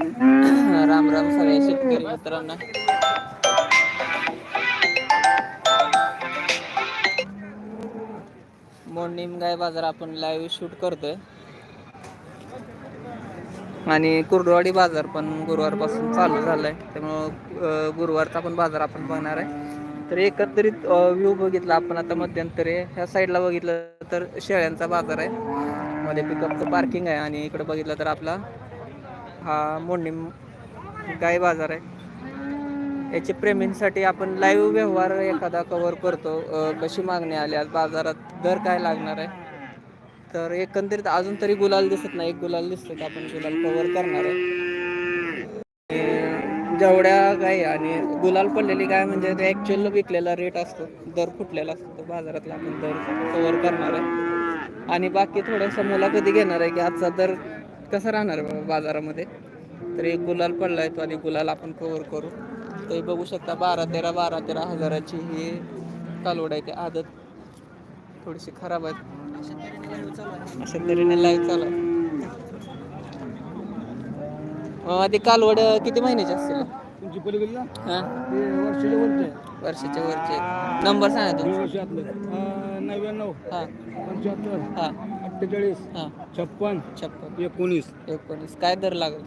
राम राम सगळ्या शेतकरी मित्रांना. मोडणीम गाय बाजार आपण लाईव्ह शूट करतोय. आणि कुर्डवाडी बाजार पण गुरुवारपासून चालू झालाय. त्यामुळं गुरुवारचा पण बाजार आपण बघणार आहे. तर एकत्रित व्ह्यू बघितला आपण आता मध्यंतरी. ह्या साईडला बघितलं तर शेळ्यांचा बाजार आहे. मध्ये पिकअपचं पार्किंग आहे आणि इकडे बघितलं तर आपला हा मोडणीम गाय बाजार आहे. याचे प्रेमींसाठी आपण लाईव्ह व्यवहार एखादा कव्हर करतो. कशी मागणी आली? आज बाजारात दर काय लागणार आहे? तर एकंदरीत अजून तरी गुलाल दिसत नाही. एक गुलाल दिसतो तर आपण गुलाल कव्हर करणार आहे. जेवढ्या गाय आणि गुलाल पडलेली गाय म्हणजे ते ॲक्च्युअल विकलेला रेट असतो. दर फुटलेला असतो. तो बाजारातला आपण दर कव्हर करणार आहे. आणि बाकी थोडंसं मुलाखती घेणार आहे की आजचा दर कसं राहणार बाजारामध्ये? तर एक गुलाल पडला आहे तो आणि गुलाल आपण कव्हर करू. तर बघू शकता बारा तेरा बारा तेरा हजाराची ही कालवड आहे. ते आदत थोडीशी खराब आहे. अशा तऱ्हेने लाईव्ह चालू आहे. ते ती कालवड किती महिन्याची असतील तुमची हां. ते वर्षाचे वरचे. वर्षाच्या वरचे. नंबर सांगा अं, नव्याण्णव. हां. पंच्याहत्तर. हां. अठ्ठेचाळीस. हां. छप्पन. छप्पन. एकोणीस. एकोणीस. काय दर लागेल?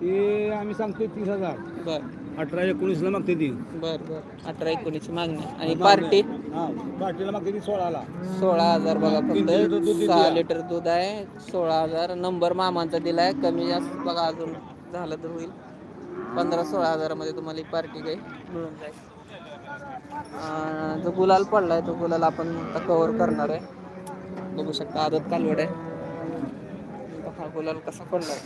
ते आम्ही सांगतोय तीस हजार. बर. अठरा एकोणीसला मागते ती. बर बर. अठरा एकोणीसची मागणी. आणि पार्टी? हा पार्टीला मागते ती सोळाला. सोळा हजार बघा तीन लिटर दूध फक्त देते. सहा लिटर दूध आहे. सोळा हजार. नंबर मामांचा दिलाय. कमी जास्त बघा अजून झालं तर होईल. पंधरा सोळा हजारामध्ये तुम्हाला ही पार्टी काही मिळून जाईल. जो गुलाल पडलाय तो गुलाल आपण आता कव्हर करणार आहे. बघू शकता आदत कालवड आहे. हा गुलाल कसा पडलाय?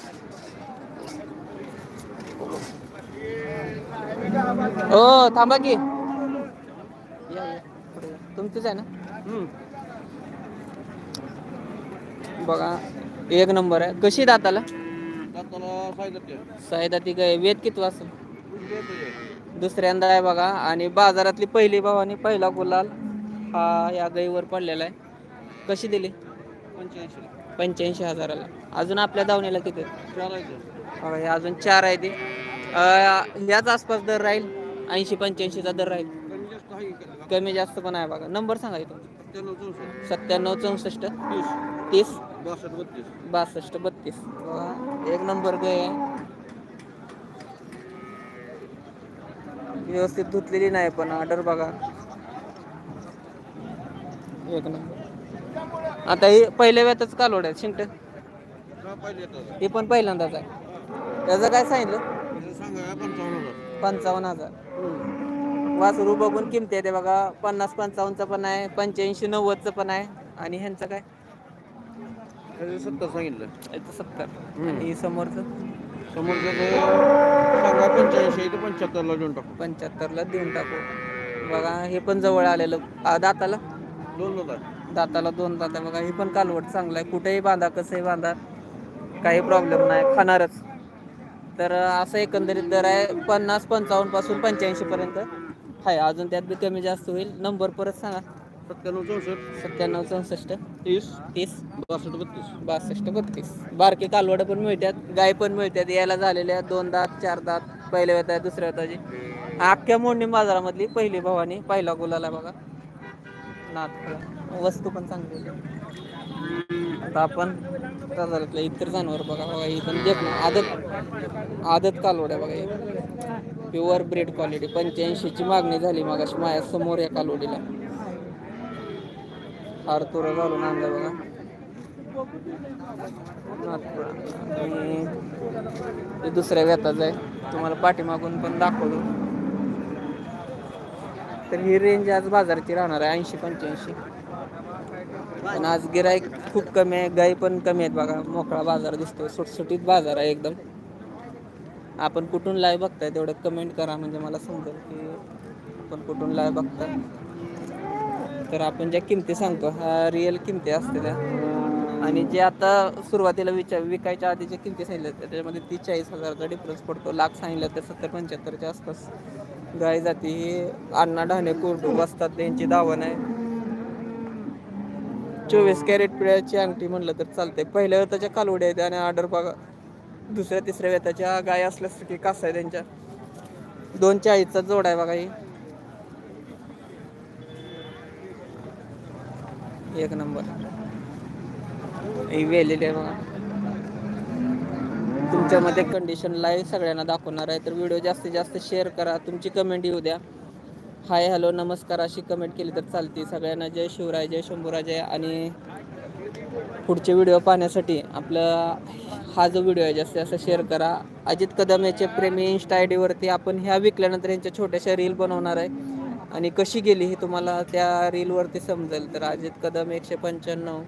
हो थांबा की. तुमचंच आहे ना? बघा एक नंबर आहे. कशी दाताला? साईदा ती. काय वेद किती असेल दुसऱ्यांदा आहे बघा आणि बाजारातली पहिली भाव आणि पहिला गुलाल हा या गाईवर पडलेला आहे. कशी दिली? पंच्याऐंशी. हजाराला. अजून आपल्या दावणीला किती आहेत? बघा, हे अजून चार आहे ते. याच आसपास दर राहील ऐंशी पंच्याऐंशीचा दर राहील. कमी जास्त पण आहे बघा. नंबर सांगा इथून सत्त्याण्णव चौसष्ट. तीस. बासष्ट बत्तीस. एक नंबर गाय आहे व्यवस्थित धुतलेली नाही पण ऑर्डर बघा. एक नंबर. आता ही पहिल्या वेळातच कालोड आहे शिंट हे पण पहिल्यांदाच आहे. त्याचं काय सांगितलं? पंचावन्न हजार. वासरू बघून किमती आहे ते बघा. पन्नास पंचावन्नचं पण आहे पंच्याऐंशी नव्वदचं पण आहे. आणि ह्यांचं काय? सत्तर सांगितलं. याचं सत्तर. आणि समोरचं? समोर सांगा पंच्याऐंशी ते पंच्याहत्तरला देऊन टाकू. पंच्याहत्तरला देऊन टाकू. बघा हे पण जवळ आलेलं. आ, दाताला? दोन हजार दाताला दोन दाता बघा हे पण कालवट चांगलं आहे. कुठेही बांधा कसंही बांधा काही प्रॉब्लेम नाही. खाणारच. तर असं एकंदरीत दर आहे पन्नास पंचावन्नपासून पंच्याऐंशी पर्यंत. आहे अजून त्यात बी कमी जास्त होईल. नंबर परत सांगा. सत्त्याण्णव चौसष्ट. सत्त्याण्णव चौसष्ट. तीस. तीस. बासष्ट बत्तीस. बासष्ट बत्तीस. बारके कालवड पण मिळतात गाय पण मिळतात यायला झालेल्या दोन दात चार दात पहिल्या वेताची दुसऱ्या वेताची. अख्ख्या मोडणी बाजारामधली पहिली भावानी पहिला गुलाला बघा. नाथ वस्तू पण चांगली. आता आपण बाजारातल्या इतर जनावर बघा. बघा ही पण देख ना आदत. आदत कालवड आहे बघा. ही. प्युअर ब्रेड क्वालिटी पंच्याऐंशीची मागणी झाली मागाशी. माझ्यासमोर या कालवडीला. हार तुरा घालून आणलं बघा. आणि हे दुसऱ्या व्यताचं आहे. तुम्हाला पाठीमागून पण दाखवलो तर ही रेंज आज बाजाराची राहणार आहे ऐंशी पंच्याऐंशी. पण आज गिराईक खूप कमी आहे गाई पण कमी आहेत बघा. मोकळा बाजार दिसतोय सुटसुटीत बाजार आहे एकदम. आपण कुठून लाईव्ह बघताय तेवढं कमेंट करा. म्हणजे मला समजेल की आपण कुठून लाईव्ह बघताय. तर आपण ज्या किमती सांगतो ह्या रिअल किमती असते त्या आणि जे आता सुरुवातीला विचार विकायच्या आधीच्या किमती सांगितल्या त्याच्यामध्ये ती चाळीस हजारचा डिफरन्स पडतो. लाख सांगितलं तर सत्तर पंच्याहत्तरच्या आसपास. गाय जाती ही अण्णा ढाणे कोरडू बसतात त्यांची दावण आहे. चोवीस कॅरेट पिळ्याची अंगठी म्हणलं तर चालते पहिल्या वेताच्या कालवडी आहेत आणि ऑर्डर बघा. दुसऱ्या तिसऱ्या वेताच्या गाय असल्यासारखी की कास आहे त्यांच्या. दोन चाळीसचा जोड आहे बघा ही. एक नंबर. ही वेलेली आहे बघा. तुमच्यामध्ये कंडिशन लाईव्ह सगळ्यांना दाखवणार आहे. तर व्हिडिओ जास्तीत जास्त शेअर करा. तुमची कमेंट येऊ द्या. हाय हॅलो नमस्कार. अशी कमेंट केली तर चालते सगळ्यांना जय शिवराय जय शंभूराजय आणि पुढचे व्हिडिओ पाहण्यासाठी आपलं हा जो व्हिडिओ आहे जास्तीत जास्त शेअर करा. अजित कदम याचे प्रेमी इन्स्टा आय डीवरती आपण ह्या विकल्यानंतर यांच्या छोट्याशा रील बनवणार आहे. आणि कशी गेली हे तुम्हाला त्या रीलवरती समजेल. तर अजित कदम एकशे पंच्याण्णव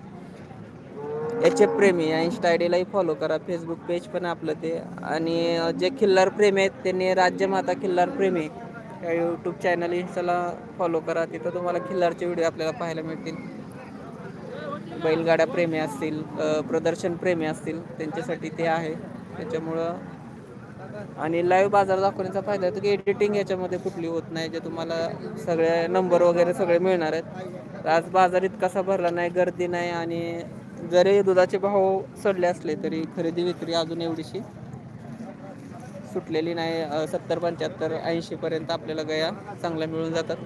याचे प्रेमी या इन्स्टा आय डीलाही फॉलो करा. फेसबुक पेज पण आपलं ते. आणि जे खिल्लार प्रेमी आहेत त्यांनी राज्यमाता खिल्लार प्रेमी या यूट्यूब चॅनल इन्स्टाला फॉलो करा. तिथं तुम्हाला खिल्लारचे व्हिडिओ आपल्याला पाहायला मिळतील. बैलगाड्या प्रेमी असतील प्रदर्शन प्रेमी असतील त्यांच्यासाठी ते आहे. त्याच्यामुळं आणि लाईव्ह बाजार दाखवण्याचा फायदा आहे. की एडिटिंग याच्यामध्ये कुठली होत नाही जे तुम्हाला सगळे नंबर वगैरे सगळे मिळणार आहेत. आज बाजार इतकासा भरला नाही गर्दी नाही आणि जरी दुधाचे भाव चढले असले तरी खरेदी विक्री अजून एवढीशी सुटलेली नाही. सत्तर पंच्याहत्तर ऐंशीपर्यंत आपल्याला गया चांगल्या मिळून जातात.